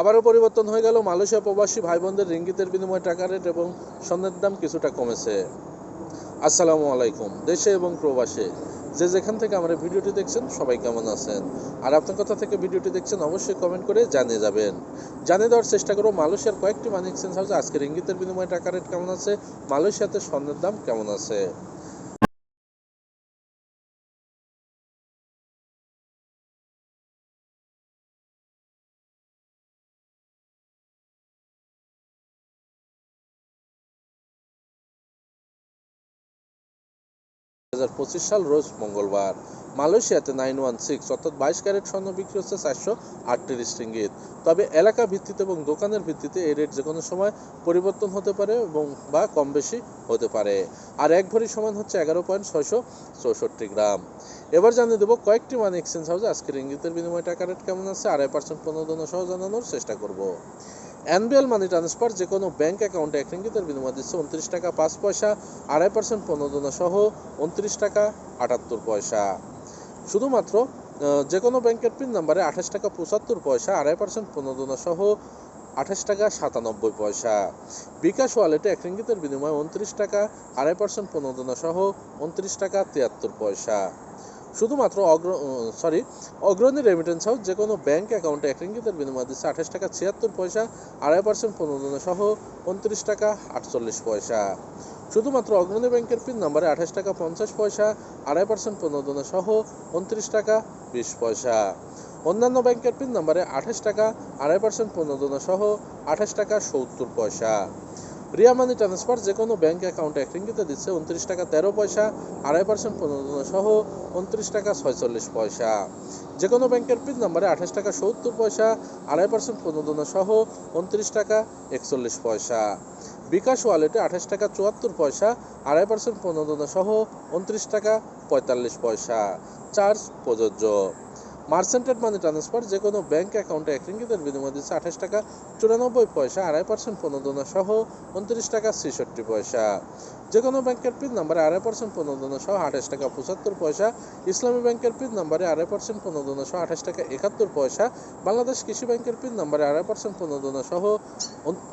আবারও পরিবর্তন হয়ে গেল। মালয়েশিয়া প্রবাসী ভাই বোনদের রিঙ্গিতের বিনিময়ে টাকা রেট এবং স্বর্ণের দাম কিছুটা কমেছে। আসসালামু আলাইকুম, দেশে এবং প্রবাসে। যে যেখান থেকে আমার ভিডিওটি দেখছেন, সবাই কেমন আছেন? আর আপনার কথা থেকে ভিডিওটি দেখছেন, অবশ্যই কমেন্ট করে জানিয়ে যাবেন। জানিয়ে দেওয়ার চেষ্টা করব, মালয়েশিয়ার কয়েকটি মানি এক্সচেঞ্জ হাউসে আজকের ইঙ্গিতের বিনিময়ে টাকা রেট কেমন আছে, মালয়েশিয়াতে স্বর্ণের দাম কেমন আছে? পঁচিশ সাল রোজ মঙ্গলবার। মালয়েশিয়াতে নাইন ওয়ান সিক্স, অর্থাৎ বাইশ ক্যারেট স্বর্ণ বিক্রি হচ্ছে চারশো আটত্রিশ রিঙ্গিত। তবে এলাকা ভিত্তিতে এবং দোকানের ভিত্তিতে এই রেট যে কোনো সময় পরিবর্তন হতে পারে এবং বা কম বেশি হতে পারে। আর এক ভরি সমান হচ্ছে এগারো পয়েন্ট ছয়শো চৌষট্টি গ্রাম। এবার জানিয়ে দেবো কয়েকটি মানি এক্সচেঞ্জ হাউসে আজকের ইঙ্গিতের বিনিময় টাকা রেট কেমন আছে আড়াই পার্সেন্ট প্রণোদনা সহ জানানোর চেষ্টা করব। এনবিএল মানি ট্রান্সফার যে কোনো ব্যাংক অ্যাকাউন্টে এক রিঙ্গিতের বিনিময় দিচ্ছে উনত্রিশ টাকা পাঁচ পয়সা, আড়াই পার্সেন্ট প্রণোদনা সহ উনত্রিশ টাকা আটাত্তর পয়সা। শুধুমাত্র যে কোনো ব্যাংকের পিন নাম্বারে আঠাশ টাকা পঁচাত্তর পয়সা, আড়াই পার্সেন্ট প্রণোদনা সহ আঠাশ টাকা সাতানব্বই পয়সা। বিকাশ ওয়ালেটে এক রিঙ্গিতের বিনিময়ে উনত্রিশ টাকা, আড়াই পার্সেন্ট প্রণোদনা সহ উনত্রিশ টাকা তিয়াত্তর পয়সা। শুধুমাত্র অগ্র সরি অগ্রণী রেমিটেন্স হাউস যে কোনো ব্যাংক অ্যাকাউন্টে এক রিঙ্গিতের বিনিময়ে দিচ্ছে আঠাশ টাকা ছিয়াত্তর পয়সা, আড়াই পার্সেন্ট প্রণোদনা সহ উনত্রিশ টাকা আটচল্লিশ পয়সা। শুধুমাত্র অগ্রণী ব্যাংকের পিন নাম্বারে আঠাশ টাকা পঞ্চাশ পয়সা, আড়াই পার্সেন্ট প্রণোদনা সহ উনত্রিশ টাকা বিশ পয়সা। অন্যান্য ব্যাংকের পিন নাম্বারে আঠাশ টাকা, আড়াই পার্সেন্ট প্রণোদনা সহ আঠাশ টাকা সত্তর পয়সা। রিয়া মানি ট্রান্সফার যে কোনো ব্যাঙ্ক অ্যাকাউন্টে এক রিঙ্গিতে দিচ্ছে উনত্রিশ টাকা তেরো পয়সা, আড়াই পার্সেন্ট প্রণোদনা সহ উনত্রিশ টাকা ছয়চল্লিশ পয়সা। যে কোনো ব্যাংকের পিন নাম্বারে আঠাশ টাকা সত্তর পয়সা, আড়াই পার্সেন্ট প্রণোদনা সহ উনত্রিশ টাকা একচল্লিশ পয়সা। বিকাশ ওয়ালেটে আঠাশ টাকা চুয়াত্তর পয়সা, আড়াই পার্সেন্ট প্রণোদনা সহ উনত্রিশ টাকা পঁয়তাল্লিশ পয়সা। চার্জ প্রযোজ্য। মার্সেন্টেড মানি ট্রান্সফার যে কোনো ব্যাংক অ্যাকাউন্টে এক রিঙ্গিতের বিনিময় দিচ্ছে আঠাশ টাকা, চুরানব্বই পয়সা, আড়াই পার্সেন্ট প্রণোদনা সহ উনত্রিশ টাকা ছেষট্টি পয়সা। যে কোনো ব্যাংকের পিন নাম্বারে আড়াই পার্সেন্ট প্রণোদনা সহ আঠাশ টাকা পঁচাত্তর পয়সা, ইসলামী ব্যাংকের পিন নাম্বারে আড়াই পার্সেন্ট প্রণোদনা সহ আঠাশ টাকা একাত্তর পয়সা, বাংলাদেশ কৃষি ব্যাংকের পিন নাম্বারে আড়াই পার্সেন্ট প্রণোদনা সহ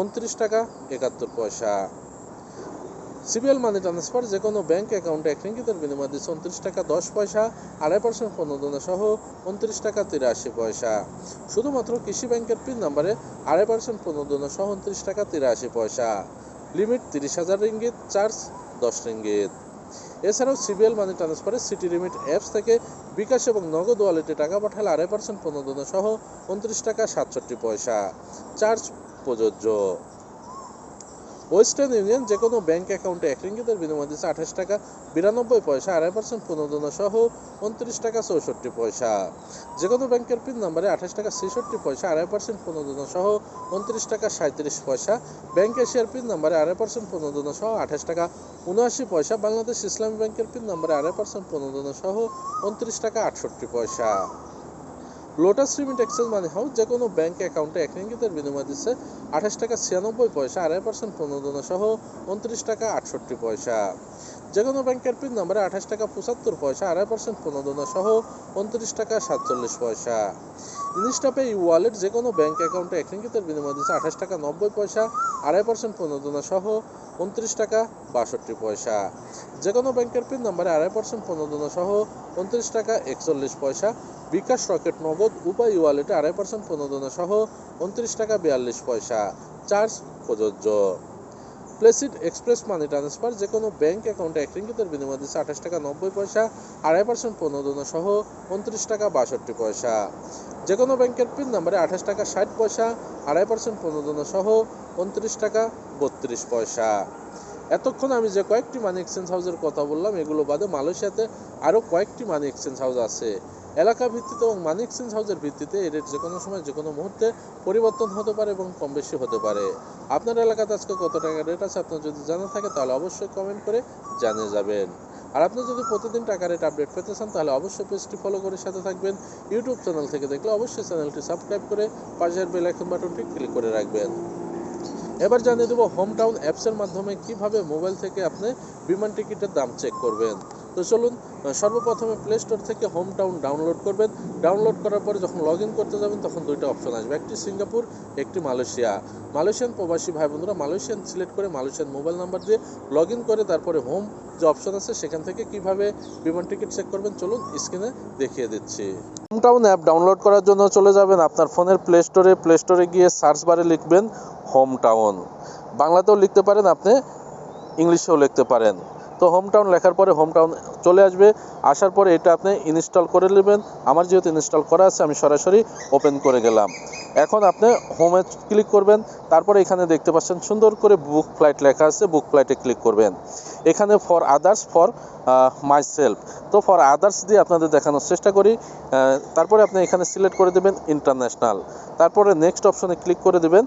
উনত্রিশ টাকা একাত্তর পয়সা। সিবিএল মানি ট্রান্সফার যে কোনো ব্যাংক অ্যাকাউন্টে এক রিঙ্গিতের বিনিময় দিচ্ছে উনত্রিশ টাকা, দশ পয়সা, আড়াই পার্সেন্ট প্রণোদনা সহ উনত্রিশ টাকা, তিরাশি পয়সা। শুধুমাত্র কৃষি ব্যাংকের পিন নাম্বারে আড়াই পার্সেন্ট প্রণোদনা সহ উনত্রিশ টাকা, তিরাশি পয়সা। লিমিট তিরিশ হাজার রিঙ্গিত, চার্জ দশ রিঙ্গিত। এছাড়াও সিবিএল মানি ট্রান্সফারে সিটি লিমিট অ্যাপস থেকে বিকাশ এবং নগদ ওয়ালেটে টাকা পাঠালে আড়াই পার্সেন্ট প্রণোদনা সহ উনত্রিশ টাকা, সাতষট্টি পয়সা। চার্জ প্রযোজ্য। ওয়েস্টার্ন ইউনিয়ন যে কোনো ব্যাংক অ্যাকাউন্টে এক রিঙ্গিতের বিনিময় দিচ্ছে আঠাশ টাকা, বিরানব্বই পয়সা, আড়াই পার্সেন্ট প্রণোদনা সহ উনত্রিশ টাকা চৌষট্টি পয়সা। যে কোনো ব্যাংকের পিন নাম্বারে আঠাশ টাকা, ছেষট্টি পয়সা, আড়াই পার্সেন্ট প্রণোদনা সহ উনত্রিশ টাকা সাঁত্রিশ পয়সা। ব্যাংক এশিয়ার পিন নাম্বারে আড়াই পার্সেন্ট প্রণোদনা সহ আঠাশ টাকা, উনআশি পয়সা। বাংলাদেশ ইসলামী ব্যাংকের পিন নাম্বারে আড়াই পার্সেন্ট প্রণোদনা সহ উনত্রিশ টাকা, আটষট্টি পয়সা। লোটাস রিমিট এক্সচেঞ্জ মানে হাউস যে কোনো ব্যাঙ্ক অ্যাকাউন্টে এক রিঙ্গিতের বিনিময় দিচ্ছে আঠাশ টাকা ছিয়ানব্বই পয়সা, আড়াই পার্সেন্ট প্রণোদনা সহ উনত্রিশ টাকা আটষট্টি পয়সা। যে কোনো ব্যাংকের পিন নাম্বারে আঠাশ টাকা পঁচাত্তর পয়সা, আড়াই পার্সেন্ট প্রণোদনা সহ উনত্রিশ টাকা সাতচল্লিশ পয়সা। ইনস্টাপে ই ওয়ালেট যে কোনো ব্যাংক অ্যাকাউন্টে এক বিনিময় দিচ্ছে আঠাশ টাকা নব্বই পয়সা, আড়াই পার্সেন্ট প্রণোদনা সহ উনত্রিশ টাকা বাষট্টি পয়সা। যে কোনো ব্যাংকের পিন নাম্বারে আড়াই পার্সেন্ট প্রণোদনা সহ উনত্রিশ টাকা একচল্লিশ পয়সা, বিকাশ রকেট নগদ উপায় ওয়ালেটে আড়াই পার্সেন্ট প্রণোদনা সহ উনত্রিশ টাকা বিয়াল্লিশ পয়সা। চার্জ প্রযোজ্য। প্লেসিড এক্সপ্রেস মানি ট্রান্সফার যে কোনো ব্যাংক অ্যাকাউন্টে এক রিঙ্গিতের বিনিময় দিচ্ছে আঠাশ টাকা নব্বই পয়সা, আড়াই পার্সেন্ট প্রণোদনা সহ উনত্রিশ টাকা বাষট্টি পয়সা। যে কোনো ব্যাংকের পিন নাম্বারে আঠাশ টাকা ষাট পয়সা, আড়াই পার্সেন্ট প্রণোদনা সহ উনত্রিশ টাকা বত্রিশ পয়সা। এতক্ষণ আমি যে কয়েকটি মানি এক্সচেঞ্জ হাউসের কথা বললাম, এগুলো বাদে মালয়েশিয়াতে আরও কয়েকটি মানি এক্সচেঞ্জ হাউস আছে। এলাকা ভিত্তিতে এবং মানি এক্সচেঞ্জ হাউসের ভিত্তিতে এর রেট যে কোনো সময় যে কোনো মুহূর্তে পরিবর্তন হতে পারে এবং কম বেশি হতে পারে। আপনার এলাকাতে আজকে কত টাকা রেট আছে আপনার যদি জানা থাকে তাহলে অবশ্যই কমেন্ট করে জানিয়ে যাবেন। আর আপনি যদি প্রতিদিন টাকা রেট আপডেট পেতে চান তাহলে অবশ্যই পেজটি ফলো করে সাথে থাকবেন। ইউটিউব চ্যানেল থেকে দেখলে অবশ্যই চ্যানেলটি সাবস্ক্রাইব করে পাশের বেল আইকন বাটনটি ক্লিক করে রাখবেন। এবার জানিয়ে দেবো হোম টাউন অ্যাপসের মাধ্যমে কীভাবে মোবাইল থেকে আপনি বিমান টিকিটের দাম চেক করবেন। তো চলুন সর্বপ্রথমে প্লে স্টোর থেকে হোম টাউন ডাউনলোড করবেন। ডাউনলোড করার পরে যখন লগ ইন করতে যাবেন, তখন দুইটা অপশন আসবে। একটি সিঙ্গাপুর, একটি মালয়েশিয়া। মালয়েশিয়ান প্রবাসী ভাই বন্ধুরা, মালয়েশিয়ান সিলেক্ট করে মালয়েশিয়ান মোবাইল নাম্বার দিয়ে লগ ইন করে তারপরে হোম যে অপশন আছে, সেখান থেকে কীভাবে বিমান টিকিট চেক করবেন, চলুন স্ক্রিনে দেখিয়ে দিচ্ছি। হোম টাউন অ্যাপ ডাউনলোড করার জন্য চলে যাবেন আপনার ফোনের প্লে স্টোরে প্লে স্টোরে গিয়ে সার্চ বারে লিখবেন হোম টাউন বাংলাতেও লিখতে পারেন আপনি, ইংলিশেও লিখতে পারেন। তো হোম টাউন লেখার পরে হোম টাউন চলে আসবে। আসার পরে এটা আপনি ইনস্টল করে নেবেন। আমার যেহেতু ইনস্টল করা আছে, আমি সরাসরি ওপেন করে গেলাম। এখন আপনি হোমে ক্লিক করবেন। তারপরে এখানে দেখতে পাচ্ছেন সুন্দর করে বুক ফ্লাইট লেখা আছে। বুক ফ্লাইটে ক্লিক করবেন। এখানে for others for my self তো ফর আদার্স দিয়ে আপনাদের দেখানোর চেষ্টা করি। তারপরে আপনি এখানে সিলেক্ট করে দেবেন ইন্টারন্যাশনাল তারপরে নেক্সট অপশনে ক্লিক করে দেবেন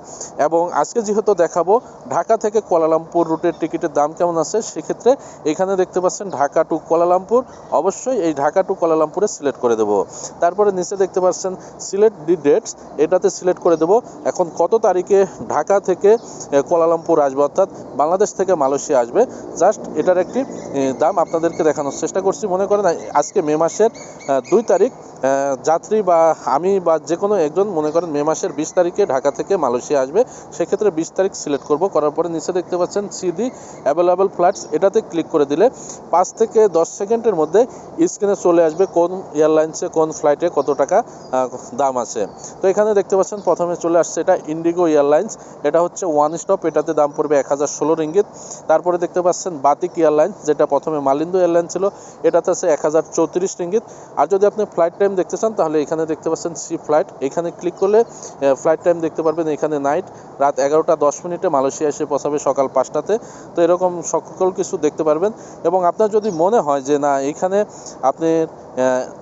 এবং আজকে যেহেতু দেখাবো, ঢাকা থেকে কুয়ালালামপুর রুটের টিকিটের দাম কেমন আছে, সেক্ষেত্রে এখানে দেখতে পাচ্ছেন ঢাকা টু কুয়ালালামপুর। অবশ্যই এই ঢাকা টু কুয়ালালামপুরে সিলেক্ট করে দেবো। তারপরে নিচে দেখতে পাচ্ছেন সিলেক্ট দি ডেটস এটাতে সিলেক্ট করে দেবো। এখন কত তারিখে ঢাকা থেকে কুয়ালালামপুর আসবে, অর্থাৎ বাংলাদেশ থেকে মালয়েশিয়া আসবে। জাস্ট এটার একটি দাম আপনাদেরকে দেখানোর চেষ্টা করছি। মনে করেন আজকে মে মাসের দুই তারিখ যাত্রী বা আমি বা যে কোনো একজন, মনে করেন মে মাসের বিশ তারিখে ঢাকা থেকে মালয়েশিয়া আসবে, সেক্ষেত্রে বিশ তারিখ সিলেক্ট করব। করার পরে নিচে দেখতে পাচ্ছেন সিডি অ্যাভেলেবল ফ্লাইটস এটাতে ক্লিক করে দিলে পাঁচ থেকে দশ সেকেন্ডের মধ্যে স্ক্রিনে চলে আসবে কোন এয়ারলাইন্সে কোন ফ্লাইটে কত টাকা দাম আছে। তো এখানে দেখতে পাচ্ছেন, প্রথমে চলে আসছে এটা ইন্ডিগো এয়ারলাইন্স এটা হচ্ছে ওয়ান স্টপ এটাতে দাম পড়বে এক হাজার ষোলো রিঙ্গিত। তারপরে দেখতে পাচ্ছেন বাতিক এয়ারলাইন্স যেটা প্রথমে মালিন্দু এয়ারলাইন ছিল এটা তো আছে এক হাজার চৌত্রিশ রিঙ্গিত। আর যদি আপনি ফ্লাইট টাইম দেখতে চান, তাহলে এখানে দেখতে পাচ্ছেন সি ফ্লাইট এখানে ক্লিক করলে ফ্লাইট টাইম দেখতে পারবেন এখানে নাইট রাত এগারোটা দশ মিনিটে মালয়েশিয়া এসে পৌঁছাবে সকাল পাঁচটাতে। তো এরকম সকল কিছু দেখতে পারবেন। এবং আপনার যদি মনে হয় যে না, এখানে আপনি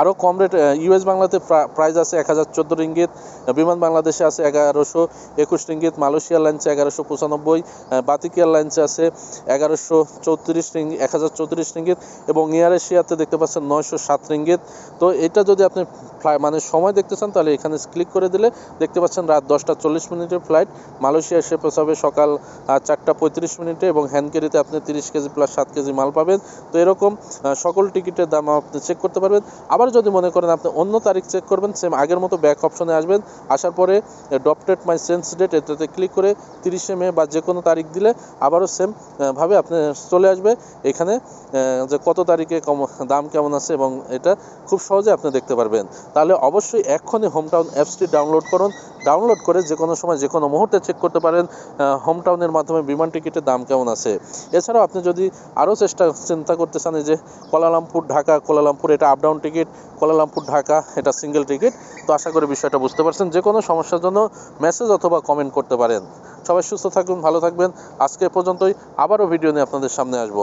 আরও কম রেট ইউএস বাংলাতে প্রাইস আছে এক হাজার চোদ্দ রিঙ্গিত, বিমান বাংলাদেশে আছে এগারোশো একুশ রিঙ্গিত মালয়েশিয়া এয়ারলাইন্সে এগারোশো পঁচানব্বই বাতিক এয়ারলাইন্সে আছে এগারোশো চৌত্রিশ রিঙ্গিত এক হাজার চৌত্রিশ রিঙ্গিত এবং এয়ার এশিয়াতে দেখতে পাচ্ছেন নয়শো সাত রিঙ্গিত। তো এটা যদি আপনি ফ্লাই মানে সময় দেখতে চান, তাহলে এখানে ক্লিক করে দিলে দেখতে পাচ্ছেন রাত দশটা চল্লিশ মিনিটের ফ্লাইট মালয়েশিয়া এসে পৌঁছাবে সকাল চারটা পঁয়ত্রিশ মিনিটে এবং হ্যান্ড ক্যারিতে আপনি তিরিশ কেজি প্লাস সাত কেজি মাল পাবেন। তো এরকম সকল টিকিটের দাম আপনি চেক করতে পারবেন। আবার যদি মনে করেন আপনি অন্য তারিখ চেক করবেন সেম আগের মতো ব্যাক অপশনে আসবেন। আসার পরে ডপটেড মাই সেন্স ডেট এটাতে ক্লিক করে তিরিশে মে বা যে কোনো তারিখ দিলে আবারও সেম ভাবে আপনি চলে আসবে। এখানে যে কত তারিখে কম, দাম কেমন আছে এবং এটা খুব সহজে আপনি দেখতে পারবেন। তাহলে অবশ্যই এক্ষুনি হোমটাউন অ্যাপসটি ডাউনলোড করুন। ডাউনলোড করে যে কোনো সময় যে কোনো মুহূর্তে চেক করতে পারেন হোমটাউনের মাধ্যমে বিমান টিকিটের দাম কেমন আছে। এছাড়াও আপনি যদি আরও চেষ্টা, চিন্তা করতে চান যে Kuala Lumpur Dhaka Kuala Lumpur এটা up down ticket Kuala Lumpur Dhaka এটা সিঙ্গেল টিকিট তো আশা করি বিষয়টা বুঝতে পারছেন। যে কোনো সমস্যার জন্য মেসেজ অথবা কমেন্ট করতে পারেন। সবাই সুস্থ থাকুন, ভালো থাকবেন। আজকে পর্যন্তই, আবারও ভিডিও নিয়ে আপনাদের সামনে আসব।